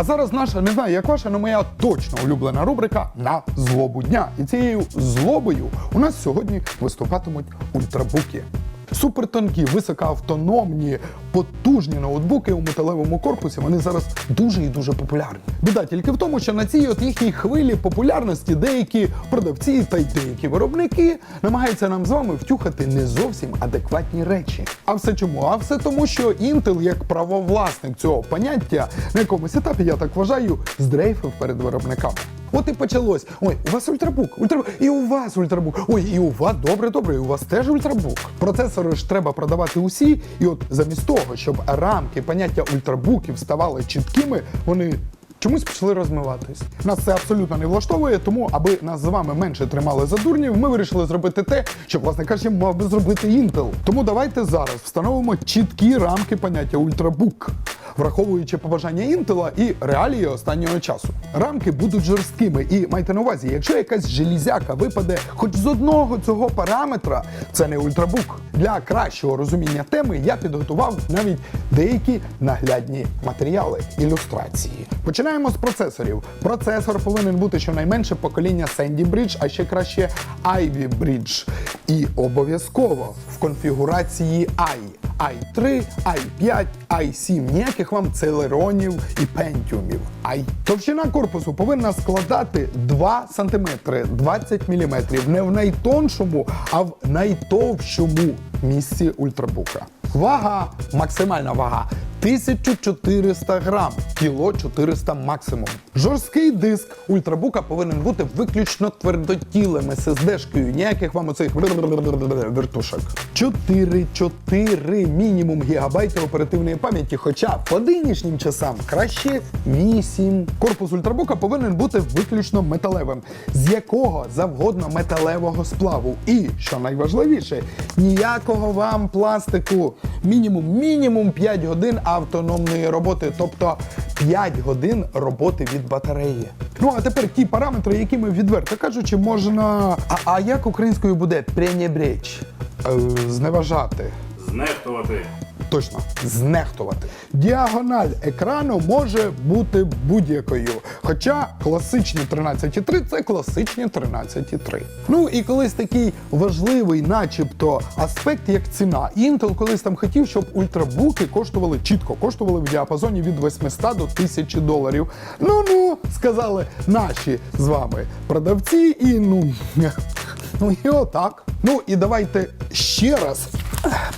А зараз наша, не знаю, як ваша, але моя точно улюблена рубрика на злобу дня. І цією злобою у нас сьогодні виступатимуть ультрабуки. Супертонкі, високоавтономні, потужні ноутбуки у металевому корпусі. Вони зараз дуже і дуже популярні. Біда тільки в тому, що на цій от їхній хвилі популярності деякі продавці та й деякі виробники намагаються нам з вами втюхати не зовсім адекватні речі. А все чому? А все тому, що Intel, як правовласник цього поняття, на якомусь етапі, я так вважаю, здрейфив перед виробниками. От і почалось. Ой, у вас ультрабук, ультрабук, і у вас ультрабук. Ой, і у вас добре, добре, і у вас теж ультрабук. Процесори ж треба продавати усі, і от замість того, щоб рамки поняття ультрабуків ставали чіткими, вони. Чомусь почали розмиватись. Нас це абсолютно не влаштовує, тому аби нас з вами менше тримали за дурнів, ми вирішили зробити те, що, власне кажучи, мав би зробити Intel. Тому давайте зараз встановимо чіткі рамки поняття ультрабук враховуючи побажання Інтела і реалії останнього часу. Рамки будуть жорсткими, і майте на увазі, якщо якась желізяка випаде хоч з одного цього параметра, це не ультрабук. Для кращого розуміння теми я підготував навіть деякі наглядні матеріали, ілюстрації. Починаємо з процесорів. Процесор повинен бути щонайменше покоління Sandy Bridge, а ще краще Ivy Bridge. І обов'язково в конфігурації i i3, i5, i7. Ніяких вам целеронів і пентіумів. i. Товщина корпусу повинна складати 2 см 20 мм. Не в найтоншому, а в найтовщому місці ультрабука. Вага, максимальна вага 1400 грам, кіло 400 максимум. Жорсткий диск ультрабука повинен бути виключно твердотілим SSD-шкою, ніяких вам оцих вертушок. 4, 4 мінімум гігабайтів оперативної пам'яті, хоча по нинішнім часам краще 8. Корпус ультрабука повинен бути виключно металевим, з якого завгодно металевого сплаву. І, що найважливіше, ніякого вам пластику. Мінімум, мінімум 5 годин автономної роботи, тобто 5 годин роботи від батареї. Ну а тепер ті параметри, які ми відверто кажучи, можна. А, а як українською буде пренебречь? Е, зневажати. Знехтувати. Точно, знехтувати. Діагональ екрану може бути будь-якою. Хоча класичні 13,3 це класичні 13,3. Ну і колись такий важливий, начебто, аспект, як ціна. Intel колись там хотів, щоб ультрабуки коштували чітко, коштували в діапазоні від 800 до 1000 доларів. Ну ну, сказали наші з вами продавці, і ну. Ну і отак. Ну і давайте ще раз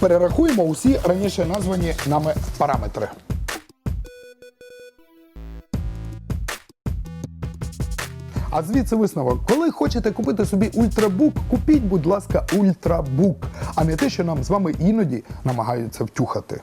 перерахуємо усі раніше названі нами параметри. А звідси висновок, коли хочете купити собі ультрабук, купіть, будь ласка, ультрабук, а не те, що нам з вами іноді намагаються втюхати.